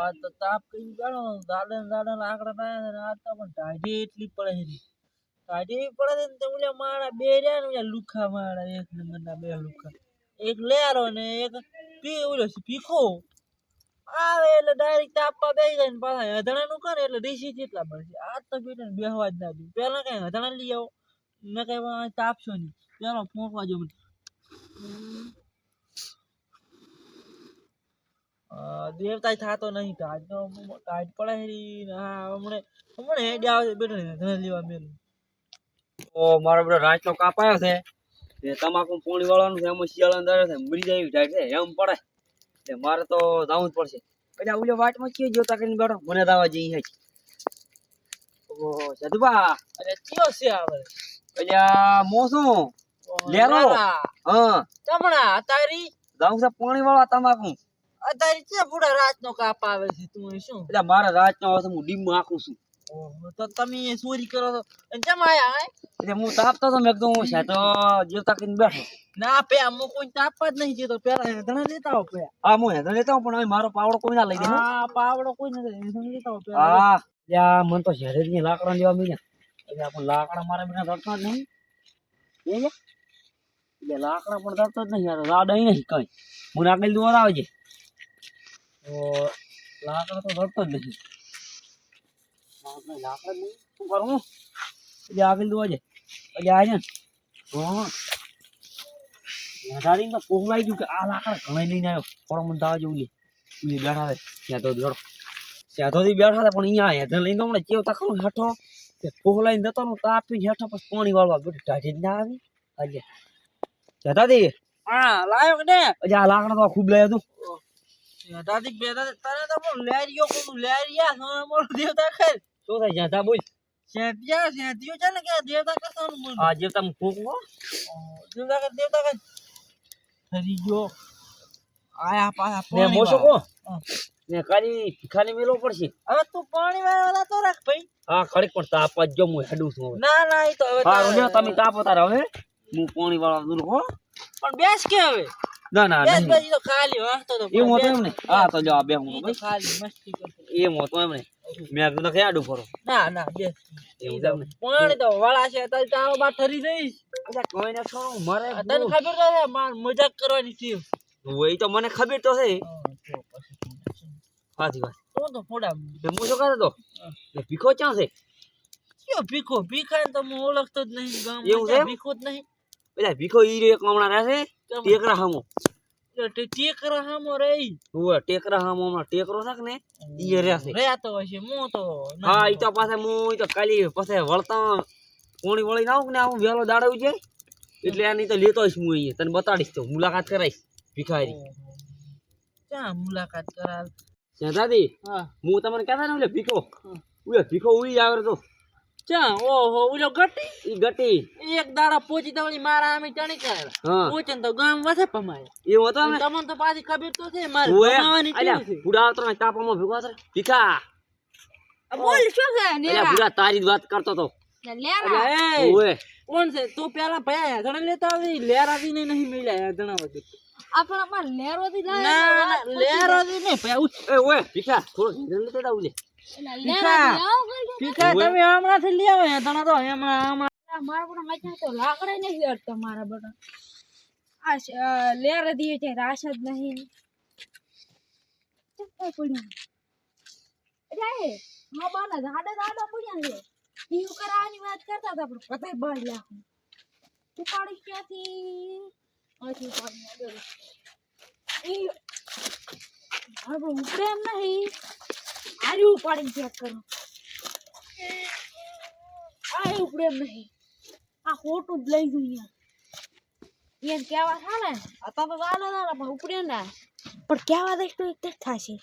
આ તો તાપ કઈ ગાળો દાડે દાડે લાકડા ના આ તો પણ ટાઢી એટલી પડે છે. ટાઢી પડે છે ને તો ઓલા માણા બે રહ્યા ને ઓલા લુખા માળા એક નંબરના બે લુખા. એક લેરો ને એક પી, ઓલો પીખો આવે એટલે ડાયરેક્ટ તાપવા બેસી જાય ને પાછા હધણાનું કરે એટલે રીસી જેટલા મળશે આ તો બેટા બેહવા જ ના દઉં પેલા કઈ હધણા લઈ આવો. ને કઈ તાપશો નહીં. પેલો ફોંકવા જો મને દેવતા થતો નહીં ટાટ નો ટાટ પડાઈ હા હમણે હમણે હેડી આવે બેઠો ને ધન લેવા મેલ ઓ મારો બધો રાત નો કાપાયો છે એ તમાકુ પોણી વાળવાનું છે એમાં શિયાળા અંદર છે મરી જાય એવી છે એમ પડે એટલે મારે તો જવું જ પડશે. એટલે વાટ વાટમાં કયો જોતા કરીને બેઠો. મને દાવા જઈ હે. ઓહો સદુબા અરે ચિયો છે આવે આ મોસું લેરો. હા. તમણા તારી જાઉં છે પોણી વાળવા તમાકુ. તારી છે પૂરા રાતનો કાપ આવે છે તું શું? એટલે મારે રાતનો આવે છે હું ડીમ આખું છું. તો તમે ચોરી કરો છો. અને ચમ આયા હે? એટલે હું તાપતો હતો મેં કીધું હું છે તો જેવતા કરીને બેઠો. ના પે અમુક કોઈ તાપવા જ નહીં જતો. પેલા ધણા લેતા હો પે હા હું લેતો પણ હવે મારો પાવડો કોઈ ના લઈ દે હો. પાવડો કોઈ નથી ધણા લેતા હો પેલા. હા. મને તો લાકડા લેવા મળ્યા એટલે આપણે લાકડા મારા બિના ધરતા જ નહીં. એ લાકડા પણ ધરતો જ નહીં યાર રાડ અહીં નહીં કઈ. મને આગળ દોર આવે છે તો લાકડા તો ધરતો જ નથી. લાકડા નહીં. શું કરું એટલે આગળ દોવા છે એટલે આ છે વધારીને તો ગયું કે આ લાકડા ઘણા લઈને આવ્યો. થોડો મને જેવું લે બેઠા છે. ત્યાં તો જોડો ત્યાંથી બેઠા હતા પણ અહીંયા હેઠળ લઈને હમણાં ચેવતા ખરું હેઠો તે પોગલાઈને જતો નું તાપી હેઠો પછી પાણી વાળવા ટાઢી ના આવી. આજે જતા દી હા લાયો કે ને આ લાકડા તો ખૂબ લાયા હતું દાદી તો બોલ લેરિયો કોનું લેરિયા સોના મોર દેવતા ખેર. શું થાય જતા બોલ. સેટિયા સેટિયો છે ને કે દેવતા કસાનું બોલ? આ જે તમે ફૂંકો દેવતા કે દેવતા કે ફરી ગયો. આયા પાછા ને પાણી મોસો વાળા. કો ને ખાલી ભીખાની મેલો પડશે. હવે તું પાણી વાળા તો રાખ ભાઈ. હા ખડીક પણ તાપ જ જો હું હેડું છું ના ના એ તો હવે હા તમે તાપ તારે હવે. હું પાણી વાળા દૂર હો. પણ બેસ કે હવે? ના ના તો ખાલી વાંચતો તો એવું. હતું એમ ને હા તો જો આ બે હું ખાલી મસ્તી કરતો એમ હતું એમ ને મેં તો કે આડું ફરો. ના ના બે પાણી તો વાળા છે તારી તારો બા ઠરી જઈશ કોઈ ને છોડો મરે તને ખબર તો છે માર મજાક કરવાની છે એ તો મને ખબર તો છે. સાચી વાત. તો તો ફોડા હું શું કરે તો. ભીખો ક્યાં છે? કયો ભીખો? ભીખાને તો હું ઓળખતો જ નહીં ગામ એવું છે? ક્યાં ભીખો જ નહીં. પેલા ભીખો ઈ રે એક હમણાં રહે છે. કેમ? ટેકરા હામો. ટેકરા હામો રે હોવે ટેકરા હામો માં ટેકરો થાક ને ઈ રહ્યા છે. રહ્યા તો હશે મો તો હા ઈ તો પાછા મો ઈ તો કાલી પાસે વળતા કોણી વળી ના આવું કે ને આવું વેલો દાડો છે એટલે આની તો લેતો આવીશ હું અહીંયા તને બતાડીશ તો મુલાકાત કરાઈશ ભિખારી. ક્યાં મુલાકાત કરાવ? દાદી હા. હું તમને કહેતા ને ઓલે ભીખો ઓલે ભીખો ઉઈ આવે તો. ક્યાં ઓહો ઓલો ગટી? ગટી. એક દાડા પોચી તવળી મારા આમે ટણી કરેલા હા. તો ગામ વસે પમાય. એવું હતો ને? તમને તો પાછી ખબર તો છે મારે પમાવાની છે? બુડા આવતો ને તાપમાં ભેગો હતો ભીખા. બોલ શું છે નેરા બુડા તારી વાત કરતો તો. લેરા ઓએ કોણ છે? તું પેલા ભયા ધણા લેતા આવી? લેરાથી નહીં નહીં મળ્યા ધણા વખત આપણા માં લેરો થી ના ના લેરાથી નહીં ભયા ઉઠ. એ ઓએ ભીખા. થોડો લેતા તા ઉલે લેરા થી આવો કરજો ભીખા તમે હમણાંથી લઈ આવો ધણા તો હમણાં હમણાં. મારા બધા મચા તો લાકડા નથી અડતા મારા બધા આ શ- દીએ છે રાશ જ નહીં. ચપ્પા પડ્યા? અરે હા બાના દાડા દાડા પડ્યા છે. ઈ કરાવવાની વાત કરતા હતા પણ પતાય લાખ ઉપાડી ક્યાંથી? ઉપાડી આગળ ઈ હા પણ એમ નહીં. આર્યું ઉપાડીને ચેક કરો. આ ઉપડે નહીં. આ ખોટું જ લઈ જઉં એમ કહેવા થાય ને અત્યારે તો દાડે દાડે પણ ઉપડે ના. પણ કહેવા દઈશ તો એક થશે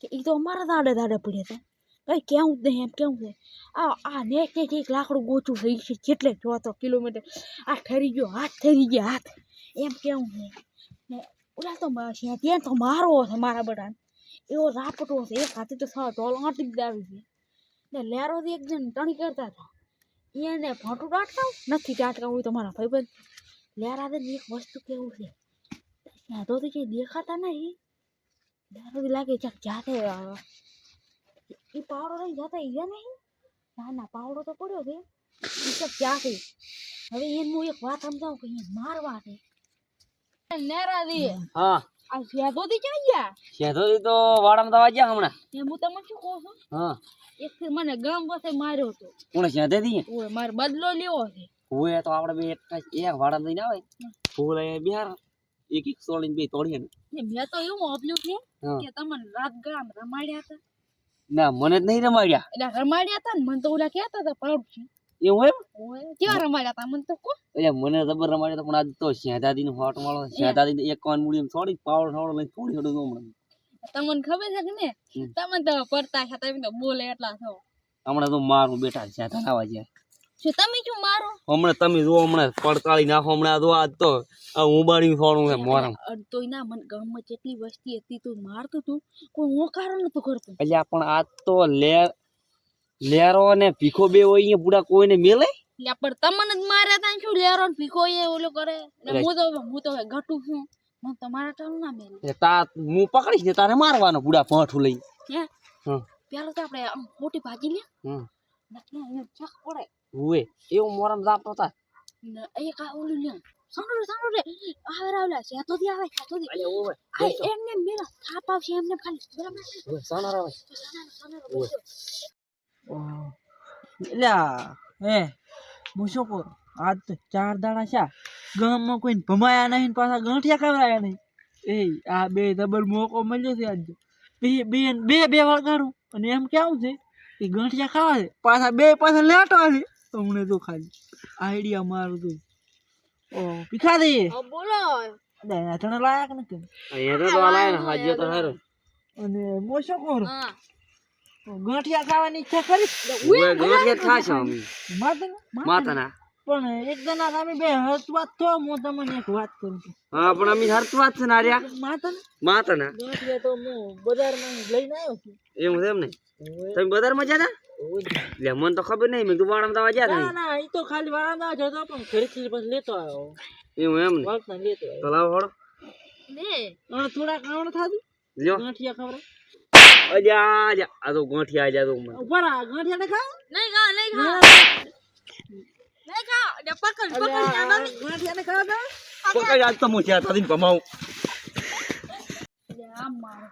કે એ તો અમારા દાડે દાડે પડ્યા હતા કઈ કેવું જ નહીં એમ, કેવું છે? આ આ નેક નેક એક લાકડું ગોચું થઈ છે, જેટલે જોતો કિલોમીટર. આ ઠરી ગયો હાથ ઠરી ગયા હાથ એમ કેવું છે? ને ઓલા તો ત્યાં તો મારો છે મારા બધાને. એવો રાપટો છે એક હાથે તો સાવ ટોલ આંટી જ આવી છે. ને લેરોથી એક જણ ટણી કરતા હતા. એને ફોટું ટાટકાવ નથી ટાટકાવું તમારા ભાઈબંધ લેરા એક વસ્તુ કેવું છે? ત્યાં તો કઈ દેખાતા નહીં. દારૂ લાગે ચાક જાતે એ પાવડો લઈ જતા એ નહીં? ના ના પાવડો તો પડ્યો છે. એ ચાક જાતે. હવે એને હું એક વાત સમજાવું કે મારવા છે. નેરા દે હા. આ શેધો થી ક્યાં ગયા? તો વાડામાં તો વાગ્યા હમણાં. એ હું તમને શું કહું છું? હા. એક મને ગામ પાસે માર્યો હતો. કોણે શેઠેથી ઓય મારે બદલો લેવો છે હોય તો આપણે બે એક એક વાડામાં લઈને આવે. ફૂલ અહીંયા બિહાર એક એક સોળીને બે તોડીએ ને. મેં તો એવું છે કે તમને રાત ગામ રમાડ્યા હતા. ના મને જ નહીં રમાડ્યા. એટલે રમાડ્યા હતા ને મને તો ઓલા કહેતા હતા પાડું એવું એમ? કેવા રમાડ્યા હતા મને તો કો એટલે મને ખબર રમાડે તો પણ આજ તો શેઠાદી નું હોટ વાળો શેઠાદી એક કોન મૂડી છોડી પાવડો છોડો લઈને છોડી છોડું હમણાં તમને ખબર છે કે ને તમે તો પડતા છે તમે તો બોલે એટલા છો. હમણાં તો મારું બેટા શેઠા ના છે. શું તમે શું મારો? હમણાં તમે જો હમણાં પડકાળી નાખો હમણાં તો આજ તો આ ઉબાડી છોડું છે મોરમ. તો ના મને ગામમાં જેટલી વસ્તી હતી તું મારતું તું કોઈ કારણ નતું કરતો. એટલે પણ આજ તો લેર લેરો ને ભીખો બે હોય અહીંયા પૂરા કોઈને મેલે? પણ તમને જ માર્યા તા ને શું લેરો ભીખો એ ઓલો કરે? હું તો હું તો ઘટું છું. હું તમારા મારા ના મેલ. તા હું પકડીશ ને તારે મારવાનો પૂરા ભઠું લઈ હે? પેલો તો આપણે મોટી ભાજી લે. હમ. નકલે એ ચક પડે. હુએ એવું મોરમ જાપતો તા ને એ કા ઓલું લે. સાંભળો સાંભળો રે. આવે રાવલા છે તો દી આવે તો દી અલે ઓવે એમને મેરા થાપ આવશે એમને ખાલી. બરાબર? ઓવે સોનાર રાવે સાના સાના બોલજો એટલે હે. શું આજ તો ચાર દાડા છે. ગામમાં કોઈને ભમાયા નહીં પાછા ગાંઠિયા ખવડાયા નહીં. એ આ બે ડબલ મોકો મળ્યો છે આજ. બે બે બે બે વળગાડું અને એમ કેવું છે કે ગાંઠિયા ખાવા છે. પાછા બે પાછા લેટવા છે. તમને તો ખાલી આઈડિયા મારું તું. ઓ પીખા દે બોલો. તને લાયક નથી અહીંયા તો લાયક ને હાજ્યો તો હારો. અને મોશો શું હા. ગાંઠિયા ખાવાની ઈચ્છા કરી? ગાંઠિયા ગોઠિયા ખાશો અમે. માતા માતાના. પણ એક જણા તમે બે હસ વાત થો હું તમને એક વાત કરું છું. હા પણ અમે હરત વાત છે ને આર્યા. માતા માતાના? ગાંઠિયા તો હું બજારમાં લઈને આવ્યો છું. એવું છે એમ ને? તમે બજારમાં જ્યાં લે મને તો ખબર નહીં મેં તું તો વાગ્યા ના ના. એ તો ખાલી વાળા જતો પણ ઘરેથી પછી લેતો આવ્યો. એવું એમ ને? લેતો તો લાવો હળો લે અને થોડા કાવણ થાતું? લ્યો. ગાંઠિયા ખવડાવ. અજા અજા. આ તો ગોઠિયા આજા તો મને. ઉપર આ ગોઠિયા ને ખાવ નહીં ખા નહીં ખા નહીં ખા ને પકડ પકડ ગાંઠિયા ને ખાવ તા? પકડ આજ તો હું ત્યાં થઈને ભમાવું. આમ મારો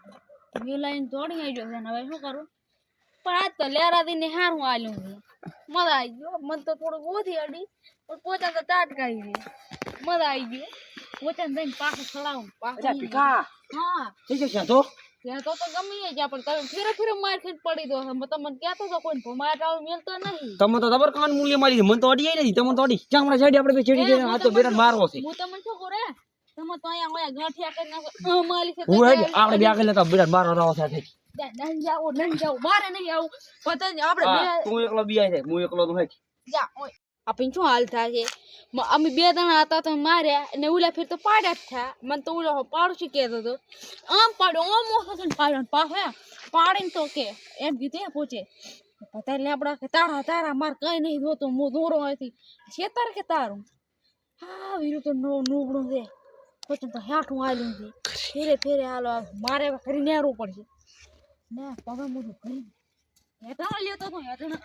મેં લઈને આવી ગયો છે ને હવે શું કરું? પણ આજ તો લેરાથી ને હારું આલ્યું છે. મજા આવી ગયો મને તો થોડુંક ઓછી અડી પણ પોતા તો તાટકાઈ છે. મજા આવી ગયો પોતાને જઈને પાછું ચડાવું પાછું હા. થઈ જશે તો? ત્યાં તો તો ગમે જ્યાં પણ તમે ફેરે ફેરે માર પડી દો. છો તમને કહેતો તો કોઈ ભમાર ટાળ મેલતો નહીં. તમે તો જબર કાન મૂલ્ય મારી મને તો અડી નથી. તમે તો અડી. ચામડા સાઈડ આપણે ચડી જઈને આ તો બેરા મારવો છે. હું તમને શું કરે તમે તો અહીંયા ઓયા ગાંઠિયા કરી નાખો અમારી છે હું આપણે બે આગળ લેતા બેરા મારવા રાવ સાથે. નહીં જાઓ નહીં જાઓ. મારે નહીં આવું. પતંગ આપણે તું એકલો બી છે. હું એકલો તો હે જા ઓય. આપણે શું હાલ થશે અમે બે જણા હતા તો માર્યા અને ઓલા ફેર તો પાડ્યા જ થયા મને તો ઓલો પાડોશી કહેતો હતો, આમ પાડ્યો આમ ઓછો થઈને પાડ્યો ને પાડીને તો કે, એમ કીધું પૂછે. પતા લેબડા કે તારા તારા, માર કઈ નહીં જોતો હું દોરો હતી. છે તાર કે તારું? હા, વીરું તો નો નુબડું છે. પછી તો હેઠું આલ્યું છે. ફેરે ફેરે હાલો મારે ફરી નેરવું પડશે. ને પગ મોઢું કરી હેઠા લ્યો તો હેઠા